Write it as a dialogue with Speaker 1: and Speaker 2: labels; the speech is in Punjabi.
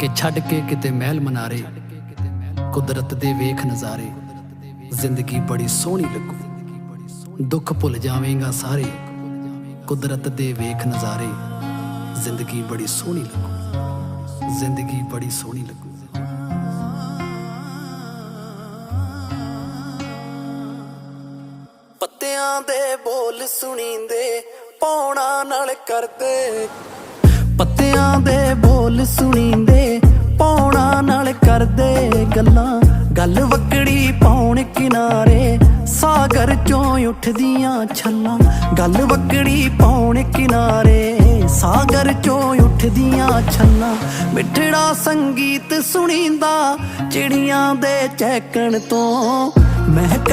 Speaker 1: ਕਿ ਛੱਡ ਕੇ ਕਿਤੇ ਮਹਿਲ ਮਨਾਰੇ, ਕੁਦਰਤ ਦੇ ਵੇਖ ਨਜ਼ਾਰੇ। ਜ਼ਿੰਦਗੀ ਬੜੀ ਸੋਹਣੀ ਲੱਗੂ। ਦੁੱਖ ਭੁੱਲ ਜਾਵੇਂਗਾ ਸਾਰੇ। ਕੁਦਰਤ ਦੇ ਵੇਖ ਨਜ਼ਾਰੇ। ਜ਼ਿੰਦਗੀ ਬੜੀ ਸੋਹਣੀ ਲੱਗੂ। ਜ਼ਿੰਦਗੀ ਬੜੀ ਸੋਹਣੀ ਲੱਗੂ।
Speaker 2: ਪੱਤਿਆਂ ਦੇ ਬੋਲ ਸੁਣੀਂਦੇ ਪੌਣਾ ਨਾਲ ਕਰਦੇ। ਪੱਤਿਆਂ ਦੇ ਬੋਲ ਸੁਣੀਂਦੇ ਪੌਣਾ ਨਾਲ ਕਰਦੇ ਗੱਲਾਂ। ਗੱਲ ਵਕੜੀ ਪੌਣ ਕਿਨਾਰੇ, ਸਾਗਰ ਚੋਂ ਉੱਠਦੀਆਂ ਛੱਲਾਂ। ਗੱਲ ਵਕੜੀ ਪੌਣ ਕਿਨਾਰੇ, ਸਾਗਰ ਚੋਂ ਉੱਠਦੀਆਂ ਛੱਲਾਂ। ਮਿੱਠੜਾ ਸੰਗੀਤ ਸੁਣੀਂਦਾ, ਚਿੜੀਆਂ ਦੇ ਚਹਿਕਣ ਤੋਂ। ਮਹਿਕਣ